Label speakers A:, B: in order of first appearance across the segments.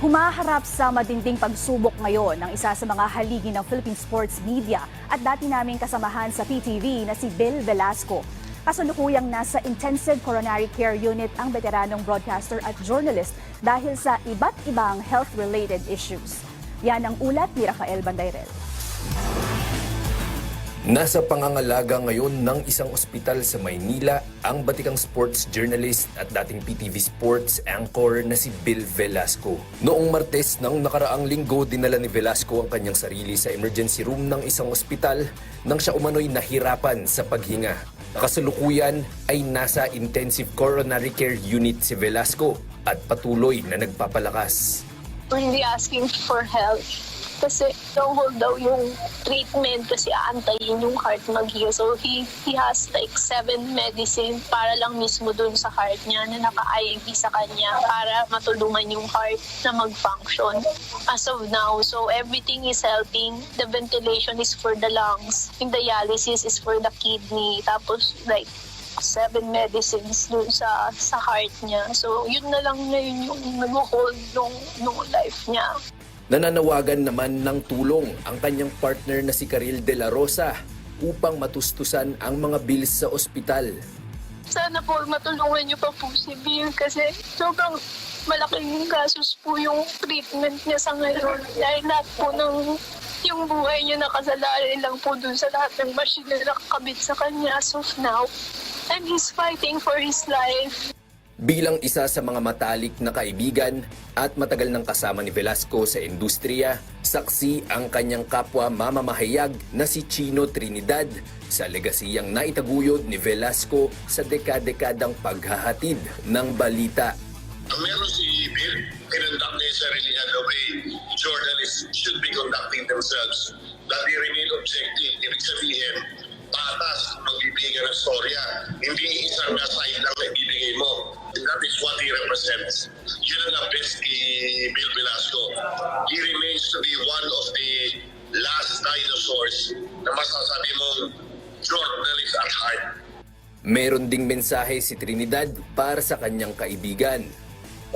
A: Humaharap sa matinding pagsubok ngayon ng isa sa mga haligi ng Philippine sports media at dati naming kasamahan sa PTV na si Bill Velasco. Kasalukuyang nasa intensive coronary care unit ang veteranong broadcaster at journalist dahil sa iba't ibang health-related issues. Yan ang ulat ni Rafael Bandayrel.
B: Nasa pangangalaga ngayon ng isang ospital sa Maynila ang batikang sports journalist at dating PTV Sports anchor na si Bill Velasco. Noong Martes ng nakaraang linggo, dinala ni Velasco ang kanyang sarili sa emergency room ng isang ospital nang siya umano'y nahirapan sa paghinga. Kasalukuyan ay nasa intensive coronary care unit si Velasco at patuloy na nagpapalakas.
C: really asking for help. Kasi long-hold daw yung treatment kasi aantayin yung heart mag-heal. So he, he has like seven medicine para lang mismo dun sa heart niya na naka-IV sa kanya para matulungan yung heart na mag-function as of now. So everything is helping. The ventilation is for the lungs. Yung dialysis is for the kidney. Tapos like seven medicines dun sa sa heart niya. So, yun na lang ngayon yung nag-hold nung, nung life niya.
B: Nananawagan naman ng tulong ang kanyang partner na si Karil De La Rosa upang matustusan ang mga bills sa ospital.
C: Sana po matulungan niyo pa po si Bill kasi sobrang malaking gasos po yung treatment niya sa ngayon. Dahil lahat po ng yung buhay niya nakasalari lang po dun sa lahat ng machine na nakakabit sa kanya as of now. And he's fighting for his life.
B: Bilang isa sa mga matalik na kaibigan at matagal nang kasama ni Velasco sa industriya, saksi ang kanyang kapwa mamamahayag na si Chino Trinidad sa legasiyang naitaguyod ni Velasco sa dekadekadang paghahatid ng balita.
D: meron si Bill, kinonduct niya sarili niya the way journalists should be conducting themselves. That they remain objective. Ibig sabihin, patas magbibigay ng storya. Hindi isang na side Remains to be one of the last dinosaurs na masasabi mong journalist at heart.
B: Meron ding mensahe si Trinidad para sa kanyang kaibigan.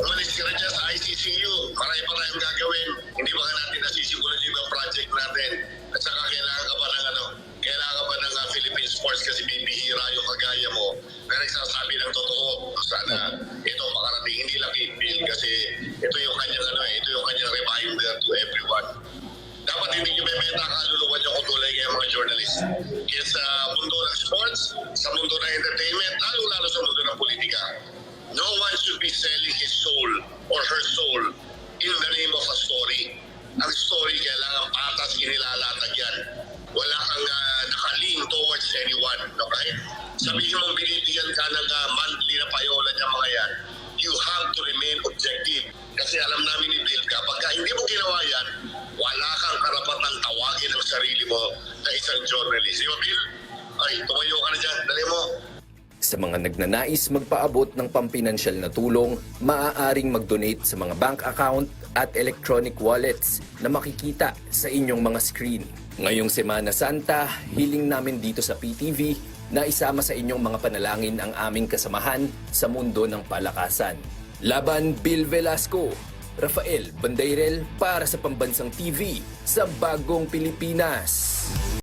D: Umalis ka na dyan sa ICCU. Marami-marami ang gagawin. Hindi ba ka natin nasisimulan yung project natin? At saka kailangan ka pa ng ano, kailangan ka pa ng uh, Philippine sports kasi bibihira yung kagaya mo. Pero nagsasabi ng totoo. Sana ito makarating. Hindi lang kay Bill kasi ito yung kanyang ano, eh, ito yung kanyang sa mundo ng entertainment, lalo-lalo sa mundo ng politika, no one should be selling his soul or her soul in the name of a story. Ang story kailangan patas inilalatag yan. Wala kang uh, nakaling towards anyone. No? Kahit sabihin mong binibigyan ka ng uh, monthly na payola niya mga yan, you have to remain objective. Kasi alam namin ni Bill, kapag ka hindi mo ginawa yan, wala kang karapatang tawagin ang sarili mo na isang journalist. Di ba, Bill? Ay, tumayo ka na dyan. Dali mo.
B: Sa mga nagnanais magpaabot ng pampinansyal na tulong, maaaring mag-donate sa mga bank account at electronic wallets na makikita sa inyong mga screen. Ngayong Semana Santa, hiling namin dito sa PTV na isama sa inyong mga panalangin ang aming kasamahan sa mundo ng palakasan. Laban Bill Velasco, Rafael Bandayrel para sa Pambansang TV sa Bagong Pilipinas.